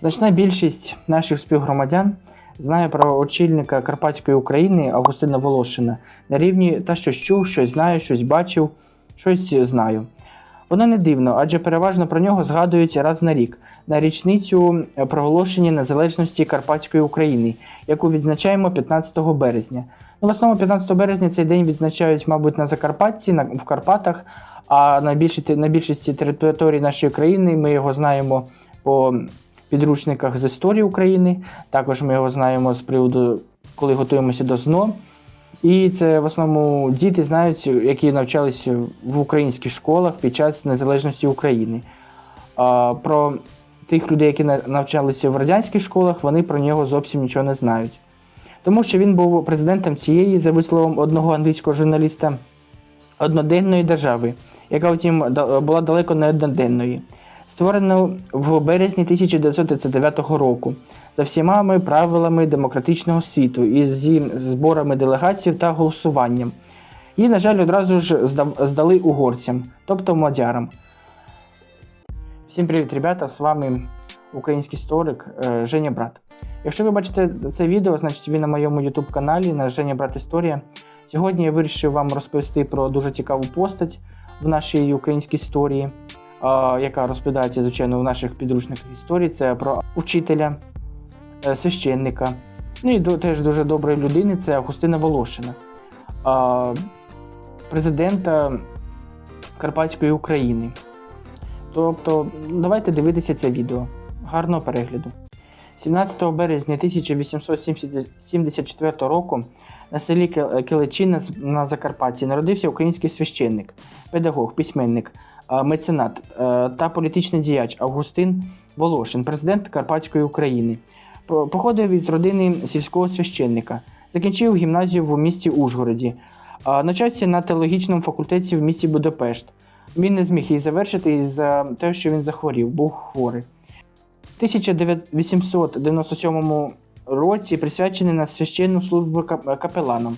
Значна більшість наших співгромадян знає про очільника Карпатської України Августина Волошина на рівні та щось чув, щось знаю, щось бачив, щось знаю. Воно не дивно, адже переважно про нього згадують раз на рік на річницю проголошення незалежності Карпатської України, яку відзначаємо 15 березня. Ну, в основному 15 березня цей день відзначають, мабуть, на Закарпатті, на, в Карпатах, а на, більші, на більшості територій нашої країни ми його знаємо по підручниках з історії України. Також ми його знаємо з приводу, коли готуємося до ЗНО. І це в основному діти знають, які навчалися в українських школах під час незалежності України. А про тих людей, які навчалися в радянських школах, вони про нього зовсім нічого не знають. Тому що він був президентом цієї, за висловом одного англійського журналіста, одноденної держави, яка, втім, була далеко не одноденної. Створено в березні 1939 року за всіма правилами демократичного світу із зі зборами делегацій та голосуванням. Її, на жаль, одразу ж здали угорцям, тобто мадярам. Всім привіт, ребята! З вами український історик е, Женя Брат. Якщо ви бачите це відео, значить ви на моєму YouTube каналі на Женя Брат Історія. Сьогодні я вирішив вам розповісти про дуже цікаву постать в нашій українській історії, яка розповідається, звичайно, в наших підручниках історії. Це про учителя, е, священника. Ну і теж дуже доброї людини це Августина Волошина, президента Карпатської України. Тобто, давайте дивитися це відео. Гарного перегляду. 17 березня 1874 року на селі Ке- Келечина на Закарпатті народився український священник, педагог, письменник, меценат е, та політичний діяч Августин Волошин, президент Карпатської України. Походив із родини сільського священника, закінчив гімназію в місті Ужгороді, навчався на теологічному факультеті в місті Будапешт. Він не зміг її завершити із-за того, що він захворів, був хворий. В 1897 році присвячений на священну службу кап- капеланом.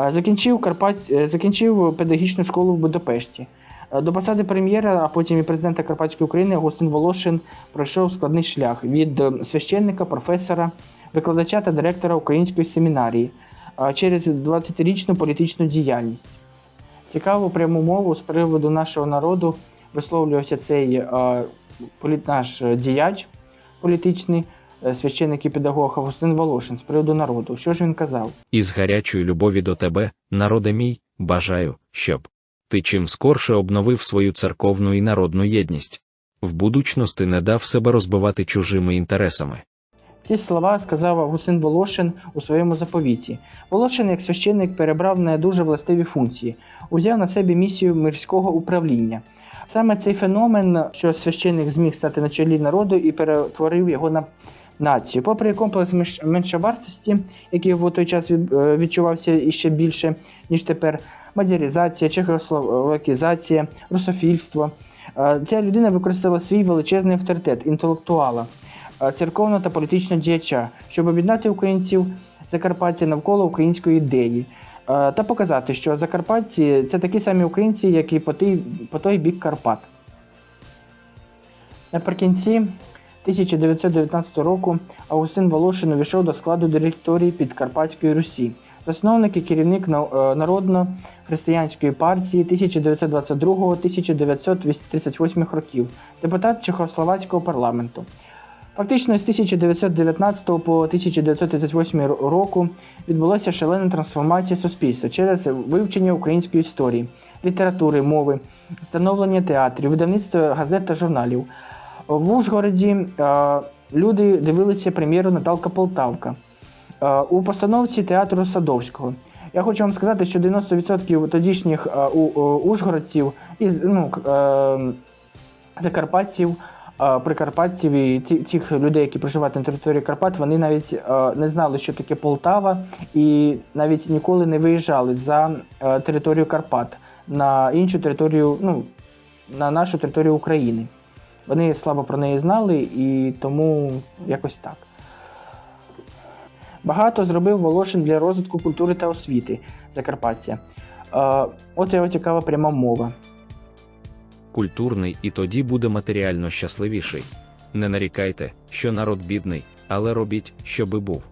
Е, Закінчив, Карпат... е, закінчив педагогічну школу в Будапешті. Е, До посади прем'єра, а потім і президента Карпатської України Агустин Волошин пройшов складний шлях від е, священника, професора, викладача та директора української семінарії е, через 20-річну політичну діяльність. Цікаву пряму мову з приводу нашого народу висловлювався цей е, наш діяч політичний, священник і педагог Августин Волошин з приводу народу. Що ж він казав? Із гарячої любові до тебе, народе мій, бажаю, щоб ти чим скорше обновив свою церковну і народну єдність. В будучності не дав себе розбивати чужими інтересами. Ці слова сказав Августин Волошин у своєму заповіті. Волошин, як священник, перебрав не дуже властиві функції, узяв на себе місію мирського управління. Саме цей феномен, що священник зміг стати на чолі народу і перетворив його на націю. Попри комплекс менш- меншовартості, який в той час е, відчувався іще більше, ніж тепер, мадяризація, чехословакізація, русофільство. е, Ця людина використала свій величезний авторитет інтелектуала е, церковного та політичного діяча, щоб об'єднати українців Закарпаття навколо української ідеї е, та показати, що Закарпатці це такі самі українці, як і по той, по той бік Карпат. Наприкінці 1919 року Августин Волошин увійшов до складу директорії Підкарпатської Русі, засновник і керівник е, Народно-християнської партії 1922-1938 років, депутат Чехословацького парламенту. Фактично з 1919 по 1938 року відбулася шалена трансформація суспільства через вивчення української історії, літератури, мови, становлення театрів, видавництво газет та журналів. В Ужгороді е, люди дивилися прем'єру Наталка Полтавка у постановці театру Садовського. Я хочу вам сказати, що 90% тодішніх е, у- ужгородців із ну, е, закарпатців, е, прикарпатців і тих людей, які проживають на території Карпат, вони навіть е, не знали, що таке Полтава, і навіть ніколи не виїжджали за е, територію Карпат на іншу територію, ну, на нашу територію України. Вони слабо про неї знали і тому якось так. Багато зробив Волошин для розвитку культури та освіти Закарпаття. Е, от його цікава пряма мова. Культурний і тоді буде матеріально щасливіший. Не нарікайте, що народ бідний, але робіть, щоби був.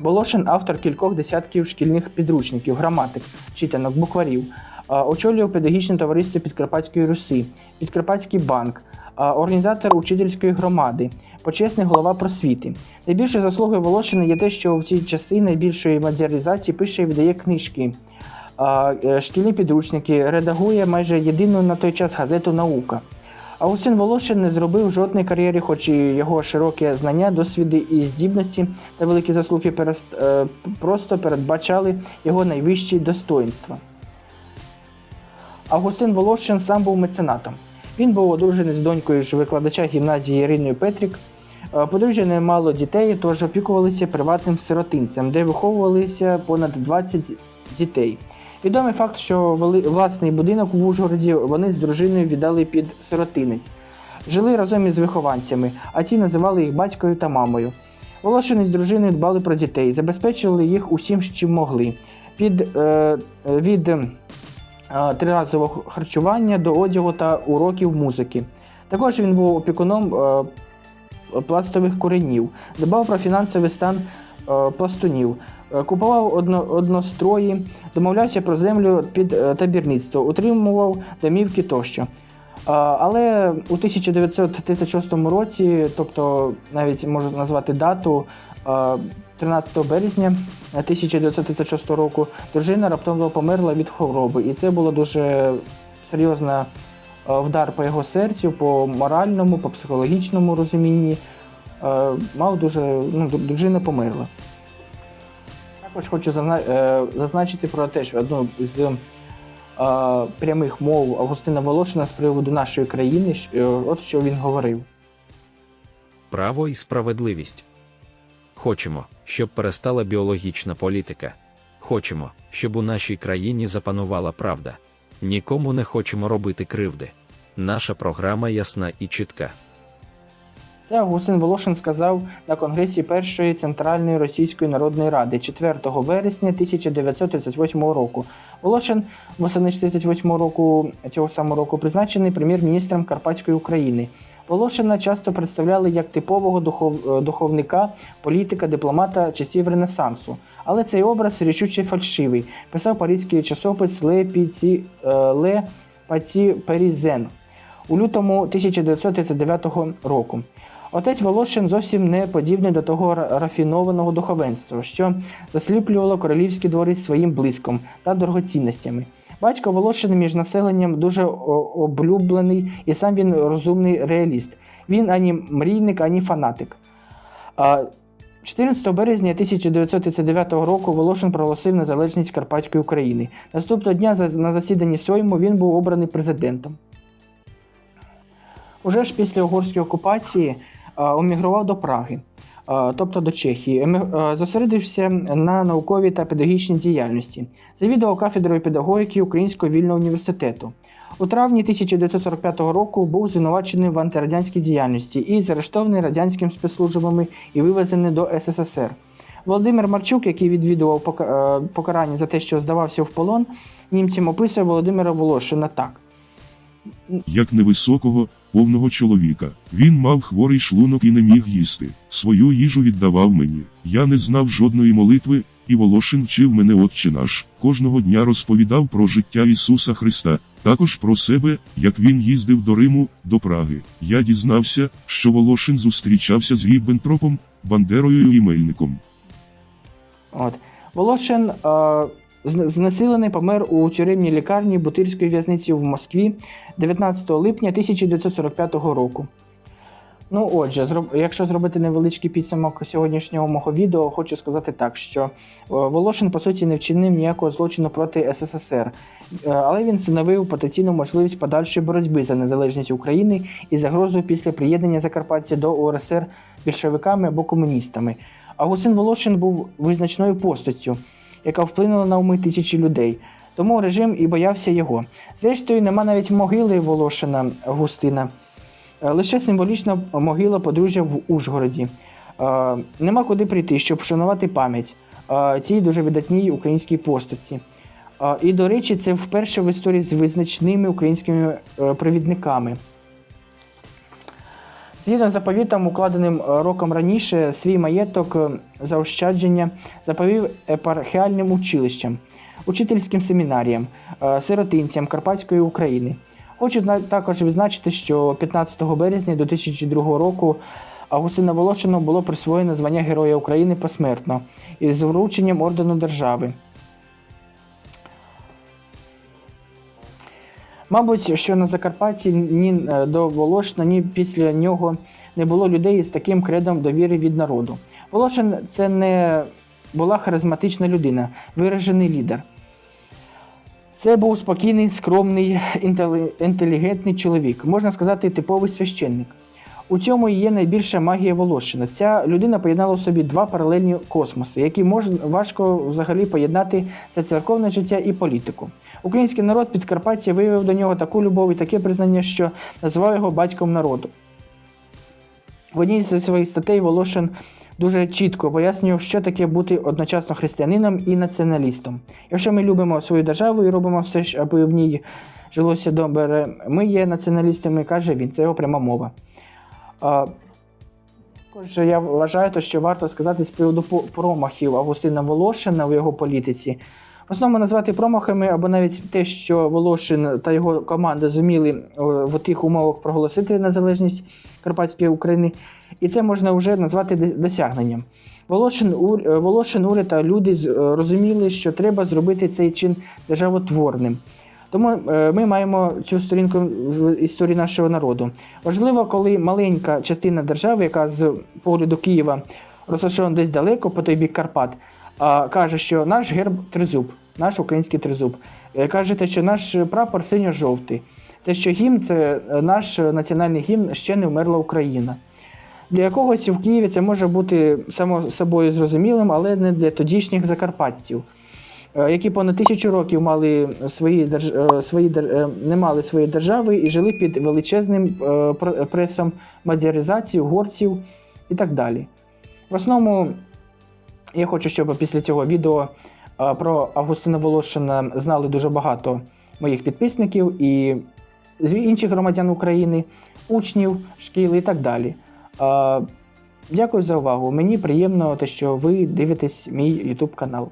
Волошин автор кількох десятків шкільних підручників, граматик, читанок, букварів. Очолював педагогічне товариство Підкарпатської Руси, Підкарпатський банк, організатор учительської громади, почесний голова просвіти. Найбільшою заслугою Волошина є те, що в ці часи найбільшої модернізації пише і видає книжки, е, шкільні підручники, редагує майже єдину на той час газету Наука. Августин Волошин не зробив жодної кар'єри, хоч і його широкі знання, досвіди і здібності та великі заслуги е, просто передбачали його найвищі достоинства. Августин Волошин сам був меценатом. Він був одружений з донькою ж викладача гімназії Іриною Петрік. Е, Подружжя не мало дітей, тож опікувалися приватним сиротинцем, де виховувалися понад 20 дітей. Відомий факт, що власний будинок в Ужгороді вони з дружиною віддали під сиротинець. Жили разом із вихованцями, а ті називали їх батькою та мамою. Волошини з дружиною дбали про дітей, забезпечили їх усім, чим могли. Під, е, від е, триразового харчування до одягу та уроків музики. Також він був опікуном е, пластових коренів, дбав про фінансовий стан е, пластунів, е, купував однострої, домовлявся про землю під е, табірництво, утримував домівки тощо. Е, Але у 1936 році, тобто навіть можу назвати дату е, 13 березня 1936 року, дружина раптово померла від хвороби, і це було дуже серйозна е, вдар по його серцю, по моральному, по психологічному розумінні. Е, Мав дуже ну, дру- дружина померла. Також хочу е, зазначити про те, що одну з прямих мов Августина Волошина з приводу нашої країни, от що він говорив. Право і справедливість. Хочемо, щоб перестала біологічна політика. Хочемо, щоб у нашій країні запанувала правда. Нікому не хочемо робити кривди. Наша програма ясна і чітка. Це Августин Волошин сказав на конгресі Першої Центральної Російської Народної Ради 4 вересня 1938 року. Волошин восени 1938 року цього самого року призначений прем'єр-міністром Карпатської України. Волошина часто представляли як типового духов, е, духовника, політика, дипломата часів Ренесансу. Але цей образ рішуче фальшивий, писав паризький часопис Ле Піці е, Ле Паці Перізен у лютому 1939 року. Отець Волошин зовсім не подібний до того рафінованого духовенства, що засліплювало королівські двори своїм блиском та дорогоцінностями. Батько Волошин між населенням дуже облюблений, і сам він розумний реаліст. Він ані мрійник, ані фанатик. 14 березня 1939 року Волошин проголосив незалежність Карпатської України. Наступного дня на засіданні Сойму він був обраний президентом. Уже ж після угорської окупації емігрував до Праги, тобто до Чехії. Еми- е, Зосередився на науковій та педагогічній діяльності. Завідував кафедрою педагогіки Українського вільного університету. У травні 1945 року був звинувачений в антирадянській діяльності і заарештований радянськими спецслужбами і вивезений до СССР. Володимир Марчук, який відвідував е, покарання за те, що здавався в полон, німцям описує Володимира Волошина так. Як невисокого, повного чоловіка. Він мав хворий шлунок і не міг їсти. Свою їжу віддавав мені. Я не знав жодної молитви, і Волошин вчив мене Отче наш. Кожного дня розповідав про життя Ісуса Христа, також про себе, як він їздив до Риму, до Праги. Я дізнався, що Волошин зустрічався з Ріббентропом, Бандерою і Мельником. От. Волошин е, зн- знесилений помер у тюремній лікарні Бутирської в'язниці в Москві 19 липня 1945 року. Ну, отже, зроб- якщо зробити невеличкий підсумок сьогоднішнього мого відео, хочу сказати так, що е, Волошин, по суті, не вчинив ніякого злочину проти СССР, Е, але він становив потенційну можливість подальшої боротьби за незалежність України і загрозу після приєднання Закарпаття до УРСР більшовиками або комуністами. Августин Волошин був визначною постаттю, яка вплинула на уми тисячі людей. Тому режим і боявся його. Зрештою, нема навіть могили Волошина Августина. Е, Лише символічна могила подружжя в Ужгороді. Е, Нема куди прийти, щоб вшанувати пам'ять е, цій дуже видатній українській постаті. І, до речі, це вперше в історії з визначними українськими провідниками. Згідно з заповітом, укладеним е, роком раніше, свій маєток е, заощадження заповів епархіальним училищам, учительським семінаріям, е, сиротинцям Карпатської України. Хочу також відзначити, що 15 березня 2002 року Августина Волошину було присвоєно звання Героя України посмертно із врученням ордену держави. Мабуть, що на Закарпатті ні е, до Волошина, ні після нього не було людей з таким кредом довіри від народу. Волошин це не була харизматична людина, виражений лідер. Це був спокійний, скромний, інтелігентний чоловік, можна сказати, типовий священник. У цьому є найбільша магія Волошина. Ця людина поєднала в собі два паралельні космоси, які можна важко взагалі поєднати це церковне життя і політику. Український народ Підкарпаття виявив до нього таку любов і таке признання, що назвав його батьком народу. В одній зі своїх статей Волошин дуже чітко пояснював, що таке бути одночасно християнином і націоналістом. Якщо ми любимо свою державу і робимо все, аби в ній жилося добре, ми є націоналістами, каже він, це його пряма мова. Також я вважаю, що варто сказати з приводу промахів Августина Волошина в його політиці. В основному назвати промахами або навіть те, що Волошин та його команда зуміли в тих умовах проголосити незалежність Карпатської України, і це можна вже назвати досягненням. Волошин, е, Волошин, уряд та люди е, розуміли, що треба зробити цей чин державотворним. Тому е, ми маємо цю сторінку в історії нашого народу. Важливо, коли маленька частина держави, яка з погляду Києва розташована десь далеко, по той бік Карпат, каже, що наш герб тризуб, наш український тризуб. Е, Каже, що наш прапор синьо-жовтий. Те, що гімн це е, наш національний гімн ще не вмерла Україна. Для якогось в Києві це може бути само собою зрозумілим, але не для тодішніх закарпатців, які понад тисячу років мали свої держ... е, свої е, не мали своєї держави і жили під величезним е, пресом мадяризації, угорців і так далі. В основному я хочу, щоб після цього відео е, про Августина Волошина знали дуже багато моїх підписників і інших громадян України, учнів, шкіл і так далі. Е, Дякую за увагу. Мені приємно, те, що ви дивитесь мій YouTube канал.